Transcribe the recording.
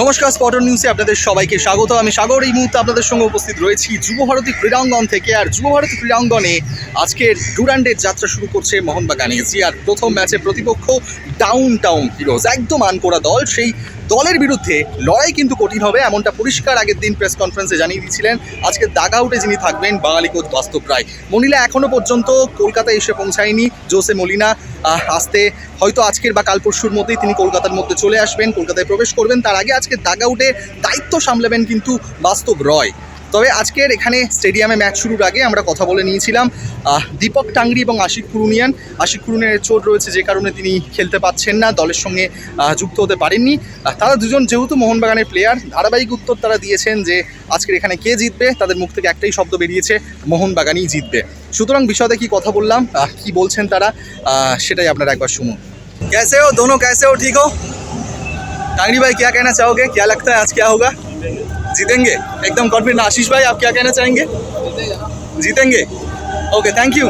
নমস্কার স্পটন নিউজে আপনাদের সবাইকে স্বাগত। আমি সাগর, এই মুহূর্তে আপনাদের সঙ্গে উপস্থিত রয়েছি যুবভারতী ক্রীড়াঙ্গন থেকে। আর যুবভারতী ক্রীড়াঙ্গনে আজকের ডুরান্ডের যাত্রা শুরু করছে মোহনবাগান এসি আর প্রথম ম্যাচে প্রতিপক্ষ ডাউন টাউন হিরোজ একদম আনকোড়া দল। সেই দলের বিরুদ্ধে লড়াই কিন্তু কঠিন হবে, এমনটা পরিষ্কার আগের দিন প্রেস কনফারেন্সে জানিয়ে দিয়েছিলেন। আজকে দাগাউটে যিনি থাকবেন, বাঙালি কোচ বাস্তব রায়। মনিলা এখনও পর্যন্ত কলকাতায় এসে পৌঁছায়নি, জোসে মলিনা আসতে হয়তো আজকের বা কাল পরশুর মধ্যেই তিনি কলকাতার মধ্যে চলে আসবেন, কলকাতায় প্রবেশ করবেন। তার আগে আজকে দাগাউটে দায়িত্ব সামলাবেন কিন্তু বাস্তব রয়। তবে আজকের এখানে স্টেডিয়ামে ম্যাচ শুরুর আগে আমরা কথা বলে নিয়েছিলাম আহ, দীপক টাংরি এবং আশিক কুরুনিয়ান আশিক কুরুনিয়ানের চোট রয়েছে যে কারণে তিনি খেলতে পাচ্ছেন না দলের সঙ্গে আহ, যুক্ত হতে পারেননি আহ, তারা দুজন যেহেতু মোহনবাগানের প্লেয়ার ধারাবাহিক উত্তর তারা দিয়েছেন যে আজকের এখানে কে জিতবে তাদের মুখ থেকে একটাই শব্দ বেরিয়েছে মোহনবাগানই জিতবে সুতরাং বিষয়তে কি কথা বললাম আহ, কি বলছেন তারা আহ, সেটাই আপনারা একবার শুনুন कैसे हो दोनों कैसे हो ठीक हो टांगड़ी भाई क्या कहना चाहोगे क्या लगता है आज क्या होगा जीतेंगे एकदम कॉन्फिडेंट आशीष भाई आप क्या कहना चाहेंगे जीतेंगे ओके थैंक यू